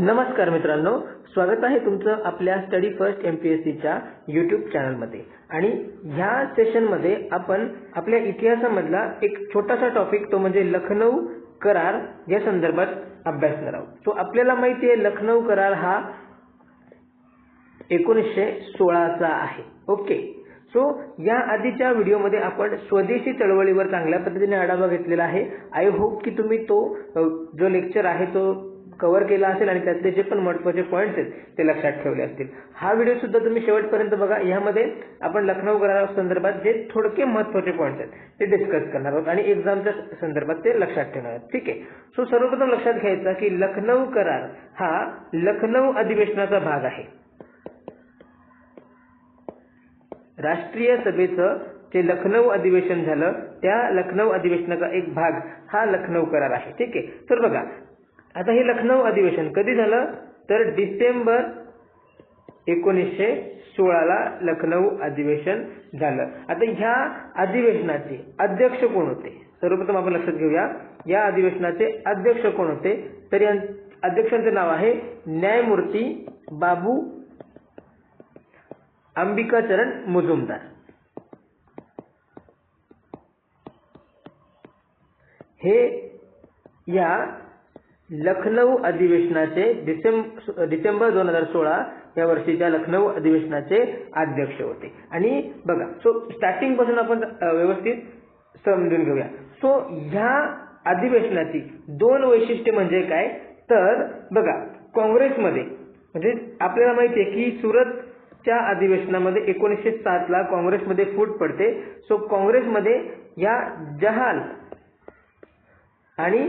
नमस्कार मित्रांनो स्वागत आहे तुमचं आपल्या study first M P S सीच्या यूट्यूब चॅनलमध्ये आणि ह्या सेशनमध्ये आपण आपल्या इतिहासामधला एक छोटासा टॉपिक तो म्हणजे लखनौ करार या संदर्भात अभ्यासणार आहोत. तो आपल्याला माहिती आहे लखनौ करार हा एकोणीसशे सोळाचा आहे. ओके? सो या आधीच्या व्हिडिओमध्ये आपण स्वदेशी चळवळीवर चांगल्या पद्धतीने आढावा घेतलेला आहे. आय होप की तुम्ही तो जो लेक्चर आहे तो कव्हर केला असेल आणि त्यातले जे पण महत्त्वाचे पॉईंट्स आहेत ते लक्षात ठेवले असतील. हा व्हिडिओ सुद्धा तुम्ही शेवटपर्यंत बघा. यामध्ये आपण लखनौ करारा संदर्भात जे थोडके महत्त्वाचे पॉईंट्स आहेत ते डिस्कस करणार आहोत. आणि एक्झामच्या संदर्भात ते लक्षात ठेवणार आहोत. ठीक आहे. सो सर्वप्रथम लक्षात घ्यायचा की लखनौ करार हा लखनौ अधिवेशनाचा भाग आहे. राष्ट्रीय सभेचं जे लखनौ अधिवेशन झालं त्या लखनौ अधिवेशनाचा एक भाग हा लखनौ करार आहे. ठीक आहे. तर बघा आता हे लखनौ अधिवेशन कधी झालं? तर डिसेंबर एकोणीसशे सोळाला लखनौ अधिवेशन झालं. आता ह्या अधिवेशनाचे अध्यक्ष कोण होते? सर्वप्रथम आपण लक्षात घेऊया. या अधिवेशनाचे अध्यक्ष कोण होते? तर या अध्यक्षांचे नाव आहे न्यायमूर्ती बाबू अंबिकाचरण मुजुमदार. हे या लखनौ अधिवेशनाचे डिसेंबर डिसेंबर दोन हजार सोळा या वर्षीच्या लखनौ अधिवेशनाचे अध्यक्ष होते. आणि बघा सो स्टार्टिंगपासून आपण व्यवस्थित समजून घेऊया. सो ह्या अधिवेशनाची दोन वैशिष्ट्ये म्हणजे काय? तर बघा काँग्रेसमध्ये म्हणजे आपल्याला माहिती आहे की सुरतच्या अधिवेशनामध्ये एकोणीसशे सातला काँग्रेसमध्ये फूट पडते. सो काँग्रेसमध्ये या जहाल आणि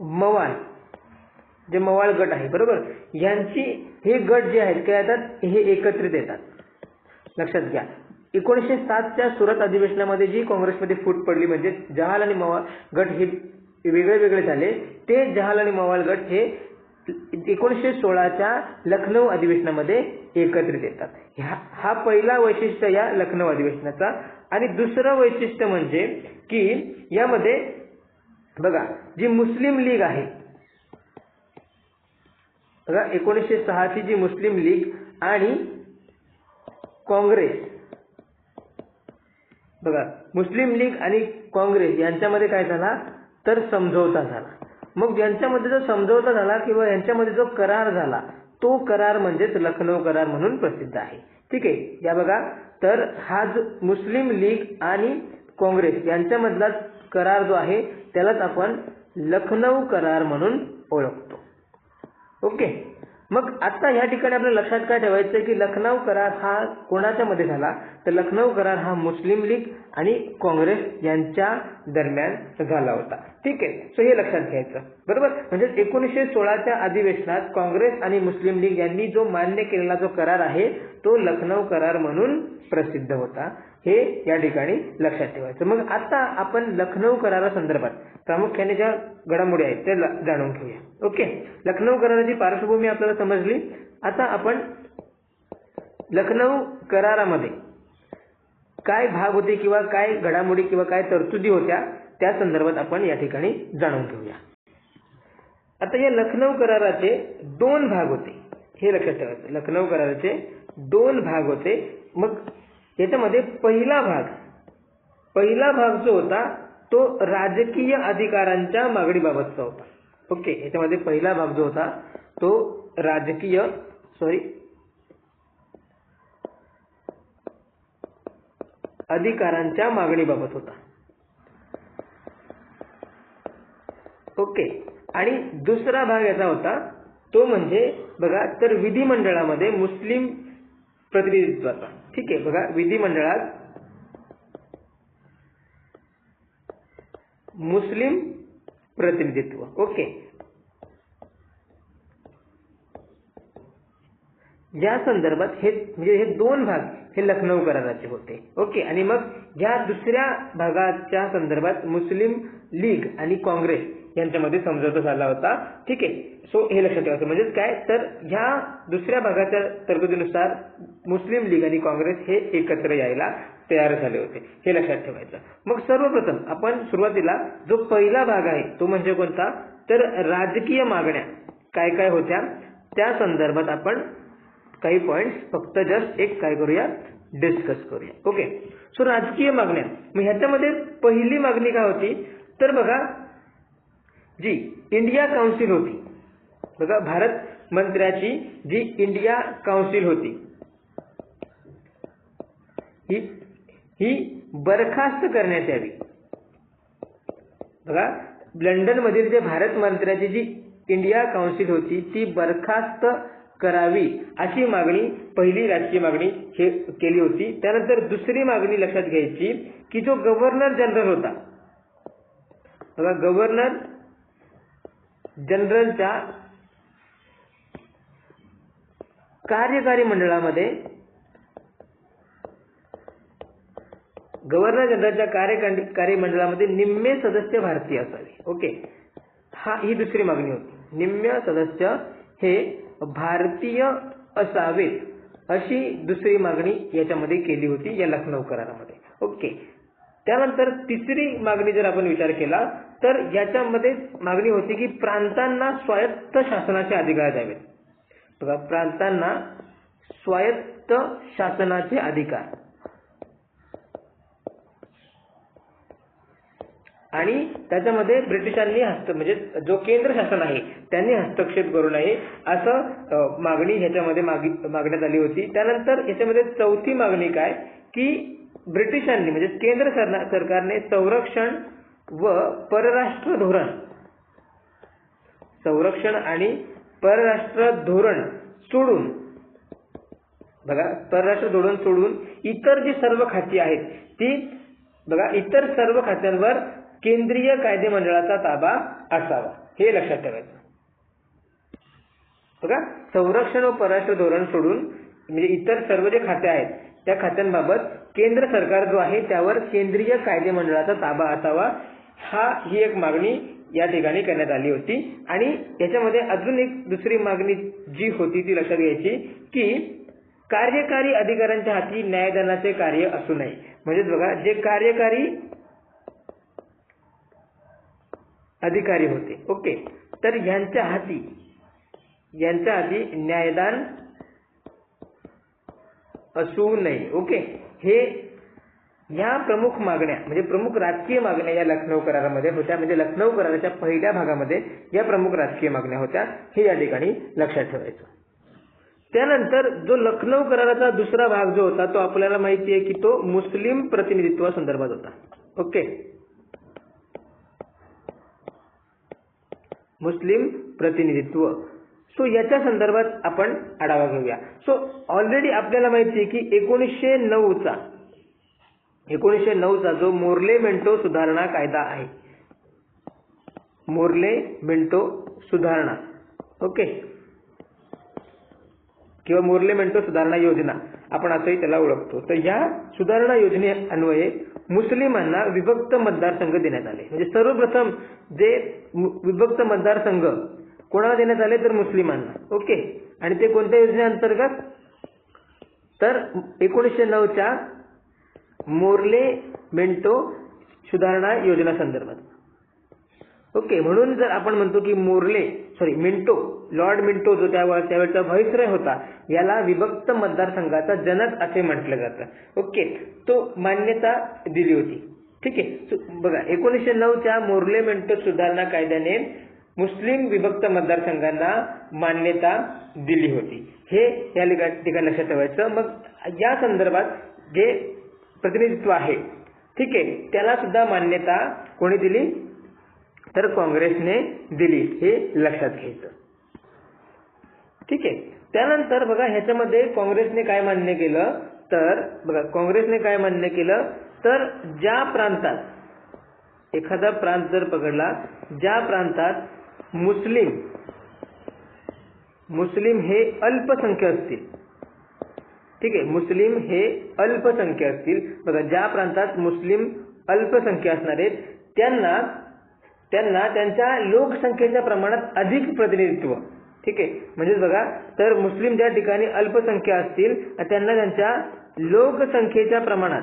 मवान जे मवाळ गट आहे बरोबर? यांची हे गट जे आहेत काय येतात? हे एकत्रित येतात. लक्षात घ्या. एकोणीसशे सातच्या सुरत अधिवेशनामध्ये जी काँग्रेसमध्ये फूट पडली म्हणजे जहाल आणि मवाळ गट हे वेगळे वेगळे झाले ते जहाल आणि मवाळ गट हे एकोणीसशे सोळाच्या लखनौ अधिवेशनामध्ये एकत्रित येतात. हा पहिला वैशिष्ट्य या लखनौ अधिवेशनाचा. आणि दुसरं वैशिष्ट्य म्हणजे की यामध्ये बघा जी मुस्लिम लीग आहे बघा एकोणीसशे सहाची जी मुस्लिम लीग आणि काँग्रेस. बघा मुस्लिम लीग आणि काँग्रेस यांच्यामध्ये काय झाला? तर समझोता झाला. मग यांच्यामध्ये जो समझोता झाला किंवा यांच्यामध्ये जो करार झाला तो करार म्हणजेच लखनौ करार म्हणून प्रसिद्ध आहे. ठीक आहे? या बघा तर हा जो मुस्लिम लीग आणि काँग्रेस यांच्यामधला करार जो आहे त्यालाच आपण लखनौ करार म्हणून ओळखतो. ओके. मग आता ह्या ठिकाणी आपल्या लक्षात काय ठेवायचं की लखनौ करार हा कोणाच्या मध्ये झाला? तर लखनौ करार हा मुस्लिम लीग आणि काँग्रेस यांच्या दरम्यान झाला होता. ठीक आहे? सो हे लक्षात घ्यायचं. बरोबर? म्हणजे एकोणीसशे सोळाच्या अधिवेशनात काँग्रेस आणि मुस्लिम लीग यांनी जो मान्य केलेला जो करार आहे तो लखनौ करार म्हणून प्रसिद्ध होता. हे या ठिकाणी लक्षात ठेवायचं. मग आता आपण लखनौ करारासंदर्भात प्रामुख्याने ज्या घडामोडी आहेत त्या जाणून घेऊया. ओके? लखनौ कराराची पार्श्वभूमी आपल्याला समजली. आता आपण लखनौ करारामध्ये काय भाग होते किंवा काय घडामोडी किंवा काय तरतुदी होत्या त्या संदर्भात आपण या ठिकाणी जाणून घेऊया. आता या लखनौ कराराचे दोन भाग होते. हे लक्षात ठेवायचं लखनौ कराराचे दोन भाग होते. मग याच्यामध्ये पहिला भाग पहिला भाग जो होता तो राजकीय अधिकारांच्या मागणीबाबतचा होता. ओके याच्यामध्ये पहिला भाग जो होता तो राजकीय सॉरी अधिकारांच्या मागणीबाबत होता. ओके. आणि दुसरा भाग याचा होता तो म्हणजे बघा तर विधिमंडळामध्ये मुस्लिम प्रतिनिधित्वाचा. ठीक आहे बघा विधिमंडळात मुस्लिम प्रतिनिधित्व. ओके. या संदर्भात हे म्हणजे हे दोन भाग हे लखनौ कराराचे होते. ओके आणि मग या दुसऱ्या भागाच्या संदर्भात मुस्लिम लीग आणि काँग्रेस यांच्यामध्ये समझोता झाला होता. ठीक आहे सो हे लक्षात ठेवायचं म्हणजेच काय? तर ह्या दुसऱ्या भागाच्या तरतुदीनुसार मुस्लिम लीग आणि काँग्रेस हे एकत्र यायला तयार झाले होते. हे लक्षात ठेवायचं. मग सर्वप्रथम आपण सुरुवातीला जो पहिला भाग आहे तो म्हणजे कोणता? तर राजकीय मागण्या. काय काय होत्या? त्या संदर्भात आपण काही पॉईंट्स फक्त जस्ट एक काय करूया डिस्कस करूया ओके सो राजकीय मागण्या. मग ह्याच्यामध्ये पहिली मागणी काय होती? तर बघा जी इंडिया काउन्सिल होती. बघा भारत मंत्र्याची जी इंडिया काउन्सिल होती. ही ही बरखास्त करण्यात यावी. बघा लंडन मधील जे भारत मंत्र्याची जी इंडिया काउन्सिल होती ती बरखास्त करावी अशी मागणी पहिली राजकीय मागणी केली होती. त्यानंतर दुसरी मागणी लक्षात घ्यायची की जो गव्हर्नर जनरल होता. बघा गव्हर्नर जनरलच्या कार्यकारी मंडळामध्ये गव्हर्नर जनरलच्या कार्यकारी मंडळामध्ये निम्मे सदस्य भारतीय असावे. ओके हा ही दुसरी मागणी होती. निम्म्य सदस्य हे भारतीय असावेत अशी दुसरी मागणी याच्यामध्ये केली होती या लखनौ करारामध्ये ओके त्यानंतर तिसरी मागणी जर आपण विचार केला तर याच्यामध्ये मागणी होती की प्रांतांना स्वायत्त शासनाचे अधिकार द्यावेत. बघा प्रांतांना स्वायत्त शासनाचे अधिकार. आणि त्याच्यामध्ये ब्रिटिशांनी हस्त म्हणजे जो केंद्र शासन आहे त्यांनी हस्तक्षेप करू नये असं मागणी ह्याच्यामध्ये मागण्यात आली होती. त्यानंतर याच्यामध्ये चौथी मागणी काय? की ब्रिटिशांनी म्हणजे केंद्र सरकारने संरक्षण व परराष्ट्र धोरण संरक्षण आणि परराष्ट्र धोरण सोडून बघा परराष्ट्र धोरण सोडून इतर जी सर्व खाती आहेत ती बघा इतर सर्व खात्यांवर केंद्रीय कायदे मंडळाचा ताबा असावा. हे लक्षात ठेवायचं. बघा संरक्षण व परराष्ट्र धोरण सोडून म्हणजे इतर सर्व जे खाते आहेत त्या खात्यांबाबत केंद्र सरकार जो आहे त्यावर केंद्रीय कायदे मंडळाचा ताबा असावा. हा ही एक मागणी या ठिकाणी करण्यात आली होती. आणि याच्यामध्ये अजून एक दुसरी मागणी जी होती ती लक्षात घ्यायची की कार्यकारी अधिकाऱ्यांच्या हाती न्यायदानाचे कार्य असू नये. म्हणजेच बघा जे कार्यकारी अधिकारी होते. ओके. तर यांच्या हाती यांच्या हाती न्यायदान असू नये. ओके. हे या प्रमुख मागण्या म्हणजे प्रमुख राजकीय मागण्या या लखनौ करारामध्ये होत्या. म्हणजे लखनौ कराराच्या पहिल्या भागामध्ये या प्रमुख राजकीय मागण्या होत्या. हे या ठिकाणी लक्षात ठेवायचं. त्यानंतर जो लखनौ कराराचा दुसरा भाग जो होता तो आपल्याला माहिती आहे की तो मुस्लिम प्रतिनिधित्वा संदर्भात होता. ओके. मुस्लिम प्रतिनिधित्व. सो याच्या संदर्भात आपण आढावा घेऊया. सो ऑलरेडी आपल्याला माहिती आहे की एकोणीसशे नऊचा एकोणीसशे नऊचा जो मोर्ले मेंटो सुधारणा कायदा आहे. मोर्ले मेंटो सुधारणा. ओके किंवा मोर्ले मेंटो सुधारणा योजना. आपण असंही त्याला ओळखतो. तर या सुधारणा योजने अन्वये मुस्लिमांना विभक्त मतदारसंघ देण्यात आले. म्हणजे सर्वप्रथम जे विभक्त मतदारसंघ कोणाला देण्यात आले? तर मुस्लिमांना. ओके? आणि ते कोणत्या योजनेअंतर्गत? तर एकोणीसशे नऊच्या मोर्ले मेंटो सुधारणा योजना संदर्भात. ओके? म्हणून जर आपण म्हणतो की Morley sorry Minto Lord Minto जो त्यावेळेस त्यावेळेचा व्हाईसरॉय होता याला विभक्त मतदारसंघाचा जनक असे म्हटलं जातं. ओके तो मान्यता दिली होती. ठीक? आहे बघा एकोणीसशे नऊच्या मोर्ले मिंटो सुधारणा कायद्याने मुस्लिम विभक्त मतदारसंघांना मान्यता दिली होती. हे या ठिकाणी लक्षात ठेवायचं. मग या संदर्भात जे प्रतिनिधित्व आहे ठीक? आहे त्याला सुद्धा मान्यता कोणी दिली? तर काँग्रेसने दिली हे लक्षात घ्यायचं. ठीक आहे. त्यानंतर बघा ह्याच्यामध्ये काँग्रेसने काय मान्य केलं? तर बघा काँग्रेसने काय मान्य केलं? तर ज्या प्रांतात एखादा प्रांत जर पकडला ज्या प्रांतात मुस्लिम मुस्लिम हे अल्पसंख्य असतील ठीक आहे मुस्लिम हे अल्पसंख्य असतील बघा ज्या प्रांतात मुस्लिम अल्पसंख्य असणार आहेत त्यांना त्यांना त्यांच्या लोकसंख्येच्या प्रमाणात अधिक प्रतिनिधित्व. ठीक आहे? म्हणजेच बघा तर मुस्लिम ज्या ठिकाणी अल्पसंख्या असतील त्यांना त्यांच्या लोकसंख्येच्या प्रमाणात.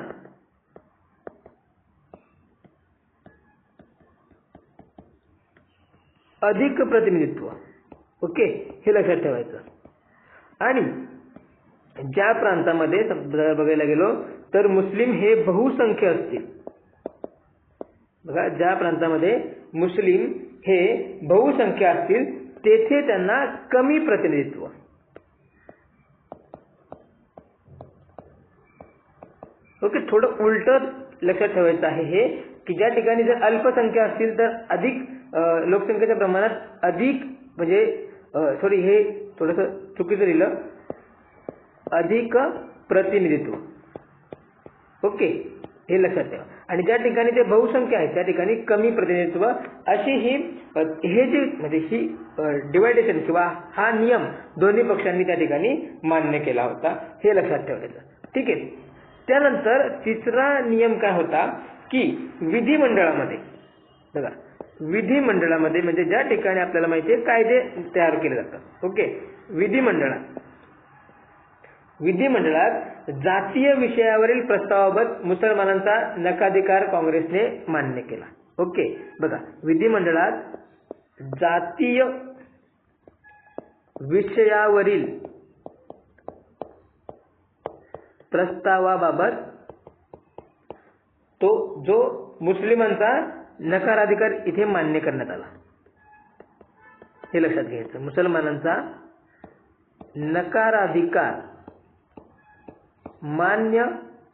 अधिक प्रतिनिधित्व. ओके? हे लक्षात ठेवायचं. आणि ज्या प्रांतामध्ये बघायला गेलो तर मुस्लिम हे बहुसंख्य असतील. बघा ज्या प्रांतामध्ये मुस्लिम हे बहुसंख्य असतील तेथे त्यांना कमी प्रतिनिधित्व. ओके थोडं उलट लक्षात ठेवायचं आहे हे की ज्या ठिकाणी जर अल्पसंख्या असतील तर अधिक लोकसंख्येच्या प्रमाणात अधिक म्हणजे सॉरी हे थोडस चुकीचं लिहिलं. अधिक प्रतिनिधित्व. ओके हे लक्षात ठेवा. आणि ज्या ठिकाणी ते बहुसंख्य आहे त्या ठिकाणी कमी प्रतिनिधित्व अशी ही हे जे म्हणजे ही डिवायडेशन किंवा हा नियम दोन्ही पक्षांनी त्या ठिकाणी मान्य केला होता हे लक्षात ठेवायचं. ठीक आहे. त्यानंतर तिसरा नियम काय होता की विधिमंडळामध्ये बघा विधिमंडळामध्ये म्हणजे ज्या ठिकाणी आपल्याला माहिती आहे कायदे तयार केले जातात. ओके? विधिमंडळात. विधिमंडळात जातीय विषयावरील प्रस्तावाबाबत मुसलमानांचा नकाधिकार काँग्रेसने मान्य केला. ओके बघा विधिमंडळात जातीय विषयावरील प्रस्तावाबाबत तो जो मुस्लिमांचा नकाराधिकार इथे मान्य करण्यात आला. हे लक्षात घ्यायचं. मुसलमानांचा नकाराधिकार मान्य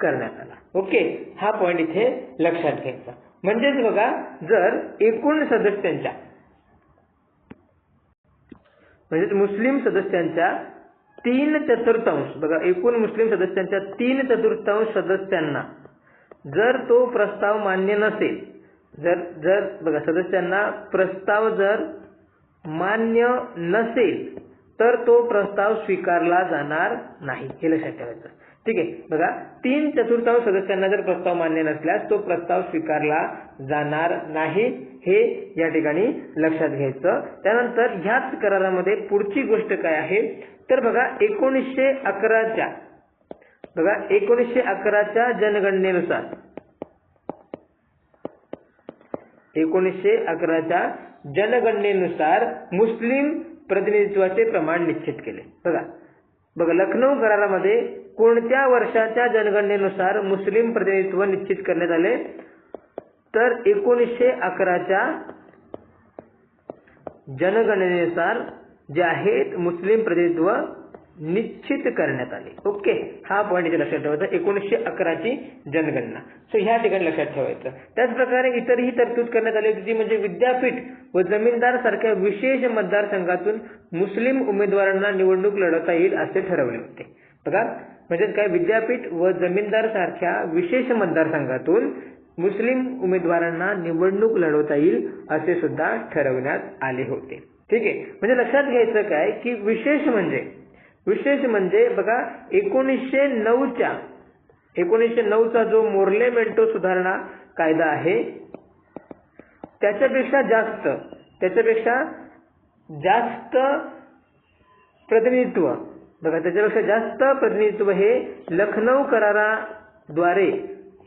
करण्यात आला. ओके हा पॉईंट इथे लक्षात घ्यायचा. म्हणजेच बघा जर एकूण सदस्यांच्या म्हणजे मुस्लिम सदस्यांच्या तीन चतुर्थांश बघा एकूण मुस्लिम सदस्यांच्या तीन चतुर्थांश सदस्यांना जर तो प्रस्ताव मान्य नसेल जर जर बघा सदस्यांना प्रस्ताव जर मान्य नसेल तर तो प्रस्ताव स्वीकारला जाणार नाही. हे लक्षात ठेवायचं. ठीक आहे. बघा तीन चतुर्थांश सदस्यांना जर प्रस्ताव मान्य नसल्यास तो प्रस्ताव स्वीकारला जाणार नाही. हे या ठिकाणी लक्षात घ्यायचं. त्यानंतर ह्याच करारामध्ये पुढची गोष्ट काय आहे? तर बघा एकोणीसशे अकराच्या बघा एकोणीसशे अकराच्या जनगणनेनुसार एकोणीसशे अकराच्या जनगणनेनुसार मुस्लिम प्रतिनिधित्वाचे प्रमाण निश्चित केले. बघा बघा लखनौ करारामध्ये कोणत्या वर्षाच्या जनगणनेनुसार मुस्लिम प्रतिनिधित्व निश्चित करण्यात आले? तर एकोणीसशे अकराच्या जनगणनेनुसार जे आहेत मुस्लिम प्रतिनिधित्व निश्चित करण्यात आले. ओके? हा पॉईंट इथे लक्षात ठेवायचा. एकोणीसशे अकराची जनगणना. सो ह्या ठिकाणी लक्षात ठेवायचं. त्याचप्रकारे इतरही तरतूद करण्यात आली होती ती म्हणजे विद्यापीठ व जमीनदार सारख्या विशेष मतदारसंघातून मुस्लिम उमेदवारांना निवडणूक लढवता येईल असे ठरवले होते. बघा म्हणजेच काय विद्यापीठ व जमीनदार सारख्या विशेष मतदारसंघातून मुस्लिम उमेदवारांना निवडणूक लढवता येईल असे सुद्धा ठरवण्यात आले होते. ठीक आहे. म्हणजे लक्षात घ्यायचं काय की विशेष म्हणजे विशेष म्हणजे बघा एकोणीसशे नऊच्या एकोणीसशे नऊचा जो मोर्ले मेंटो सुधारणा कायदा आहे त्याच्यापेक्षा जास्त त्याच्यापेक्षा जास्त प्रतिनिधित्व बघा त्याच्यापेक्षा जास्त प्रतिनिधित्व हे लखनौ कराराद्वारे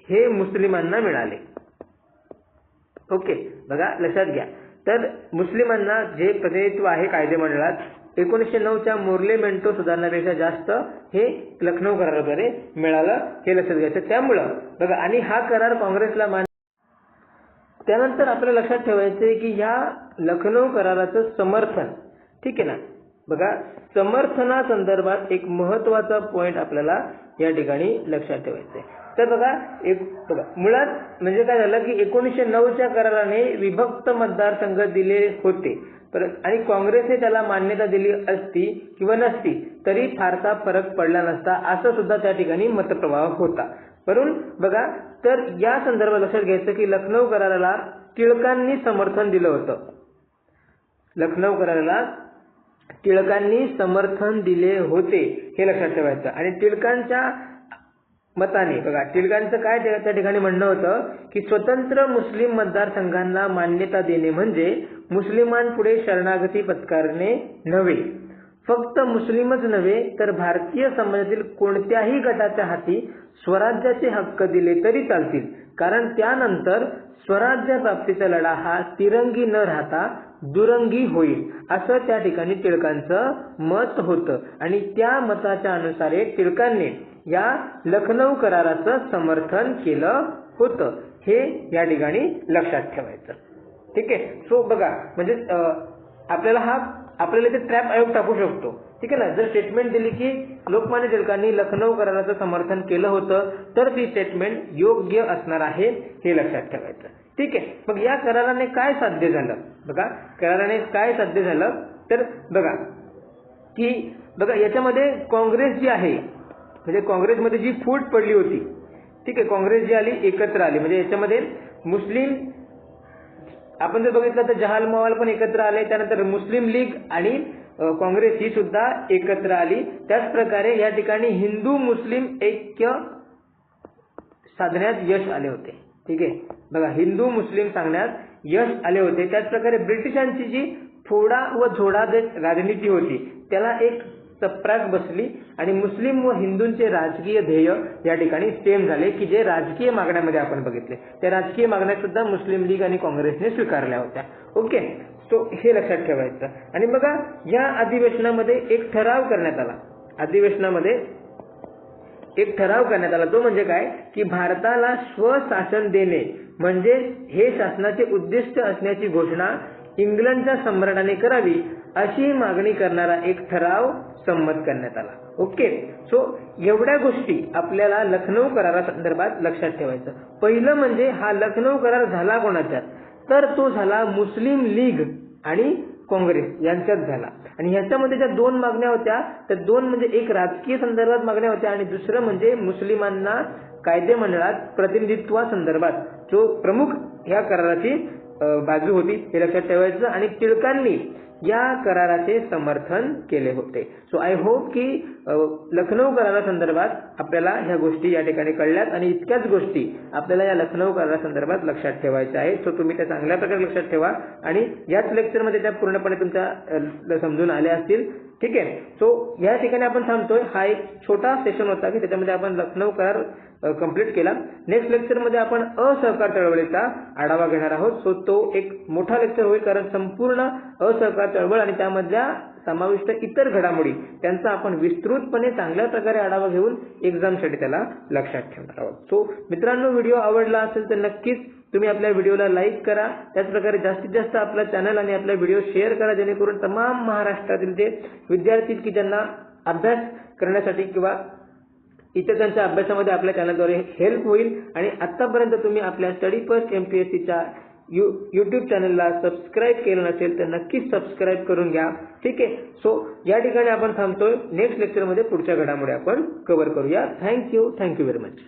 हे मुस्लिमांना मिळाले. ओके बघा लक्षात घ्या. तर मुस्लिमांना जे प्रतिनिधित्व आहे कायदेमंडळात एकोणीसशे नऊच्या मोर्ले मेंटो सुधारणापेक्षा जास्त हे लखनौ कराराद्वारे मिळालं हे लक्षात घ्यायचं. त्यामुळं बघा आणि हा करार काँग्रेसला मान्य त्यानंतर आपल्याला लक्षात ठेवायचं आहे की ह्या लखनौ कराराचं समर्थन ठीक आहे ना? बघा समर्थना संदर्भात एक महत्त्वाचा पॉइंट आपल्याला या ठिकाणी लक्षात ठेवायचा आहे तर बघा एक बघा मुळात म्हणजे काय झालं की एकोणीसशे नऊच्या कराराने विभक्त मतदारसंघ दिले होते. आणि काँग्रेसने त्याला मान्यता दिली असती किंवा नसती तरी फारसा फरक पडला नसता असं सुद्धा त्या ठिकाणी मतप्रवाह होता. म्हणून बघा तर या संदर्भात लक्षात घ्यायचं की लखनौ कराराला टिळकांनी समर्थन दिलं होतं. लखनौ कराराला टिळकांनी समर्थन दिले होते हे लक्षात ठेवायचं. आणि टिळकांच्या मताने बघा टिळकांचं काय त्या त्या ठिकाणी म्हणणं होतं की स्वतंत्र मुस्लिम मतदारसंघांना मान्यता देणे म्हणजे मुस्लिमांपुढे शरणागती पत्कारणे नव्हे. फक्त मुस्लिमच नव्हे तर भारतीय समाजातील कोणत्याही गटाच्या हाती स्वराज्याचे हक्क दिले तरी चालतील. कारण त्यानंतर स्वराज्य प्राप्तीचा लढा हा तिरंगी न राहता दुरंगी होईल असं त्या ठिकाणी टिळकांचं मत होतं. आणि त्या मताच्या अनुसारे टिळकांनी या लखनौ कराराचं समर्थन केलं होतं. हे या ठिकाणी लक्षात ठेवायचं. ठीक आहे? सो बघा म्हणजे आपल्याला हा आपल्याला इथे ट्रॅप आयोग टाकू शकतो. ठीक आहे ना? जर स्टेटमेंट दिली की लोकमान्य टिळकांनी लखनौ कराराचं समर्थन केलं होतं तर ती स्टेटमेंट योग्य असणार आहे हे लक्षात ठेवायचं. ठीक आहे? मग या कराराने काय साध्य झालं? बघा कराराने काय साध्य झालं? तर बघा की बघा याच्यामध्ये काँग्रेस जी आहे म्हणजे काँग्रेसमध्ये जी फूट पडली होती ठीक आहे काँग्रेस जी आली एकत्र आली. म्हणजे याच्यामध्ये मुस्लिम आपण जर बघितलं तर जहाल मवाल पण एकत्र आले त्यानंतर मुस्लिम लीग आणि काँग्रेस ही सुद्धा एकत्र आली. त्याचप्रकारे या ठिकाणी हिंदू मुस्लिम ऐक्य साधण्यात यश आले होते. ठीक आहे? बघा हिंदू मुस्लिम सांगण्यात यश आले होते. त्याचप्रकारे ब्रिटिशांची जी फोडा व झोडा जे राजनीती होती त्याला एक चपराक बसली आणि मुस्लिम व हिंदूंचे राजकीय ध्येय या ठिकाणी सेम झाले की जे राजकीय मागण्यामध्ये आपण बघितले. त्या राजकीय मागण्या सुद्धा मुस्लिम लीग आणि काँग्रेसने स्वीकारल्या होत्या. ओके? तो हे लक्षात ठेवायचं. आणि बघा या अधिवेशनामध्ये एक ठराव करण्यात आला. अधिवेशनामध्ये एक ठराव करण्यात आला. तो म्हणजे काय? की भारताला स्वशासन देणे. म्हणजे हे शासनाचे उद्दिष्ट असण्याची घोषणा इंग्लंडच्या सम्राटाने करावी अशी मागणी करणारा एक ठराव संमत करण्यात आला. ओके? सो एवढ्या गोष्टी आपल्याला लखनौ करारासंदर्भात लक्षात ठेवायचं. पहिलं म्हणजे हा लखनौ करार झाला कोणाच्यात? तर तो झाला मुस्लिम लीग आणि काँग्रेस यांच्यात झाला. आणि ह्याच्यामध्ये ज्या दोन मागण्या होत्या त्या दोन म्हणजे एक राजकीय संदर्भात मागण्या होत्या आणि दुसरं म्हणजे मुस्लिमांना कायदे मंडळात प्रतिनिधित्वा प्रतिनिधित्वासंदर्भात जो प्रमुख ह्या कराराची बाजू होती हे लक्षात ठेवायचं. आणि टिळकांनी या कराराचे समर्थन केले होते. सो आय होप की अ, लखनौ करारासंदर्भात आपल्याला ह्या गोष्टी या ठिकाणी कळल्यात आणि इतक्याच गोष्टी आपल्याला या लखनौ करारासंदर्भात लक्षात ठेवायच्या आहेत. सो तुम्ही त्या चांगल्या प्रकारे लक्षात ठेवा आणि याच लेक्चरमध्ये त्या पूर्णपणे तुमच्या समजून आल्या असतील. ठीक आहे? सो या ठिकाणी आपण थांबतोय. हा एक छोटा सेशन होता की त्याच्यामध्ये आपण लखनौ करार कंप्लीट केला. नेक्स्ट लेक्चरमध्ये आपण असहकार चळवळीचा आढावा घेणार आहोत. सो तो एक मोठा लेक्चर होईल कारण संपूर्ण असहकार चळवळ आणि त्यामधल्या समाविष्ट इतर घडामोडी त्यांचा आपण विस्तृतपणे चांगल्या प्रकारे आढावा घेऊन एक्झामसाठी त्याला लक्षात ठेवणार आहोत. सो मित्रांनो व्हिडिओ आवडला असेल तर नक्कीच तुम्ही आपल्या व्हिडिओला लाईक करा. त्याचप्रकारे जास्तीत जास्त आपला चॅनल आणि आपला व्हिडिओ शेअर करा जेणेकरून तमाम महाराष्ट्रातील जे विद्यार्थी की ज्यांना अभ्यास करण्यासाठी किंवा इतर त्यांच्या अभ्यासामध्ये आपल्या चॅनलद्वारे हेल्प होईल. आणि आतापर्यंत तुम्ही आपल्या study first M P S सीच्या यू यूट्यूब चॅनलला सबस्क्राईब केलं नसेल तर नक्कीच सबस्क्राईब करून घ्या. ठीक आहे? सो या ठिकाणी आपण थांबतोय. नेक्स्ट लेक्चरमध्ये पुढच्या घडामोडी आपण कव्हर करूया. Thank you thank you very much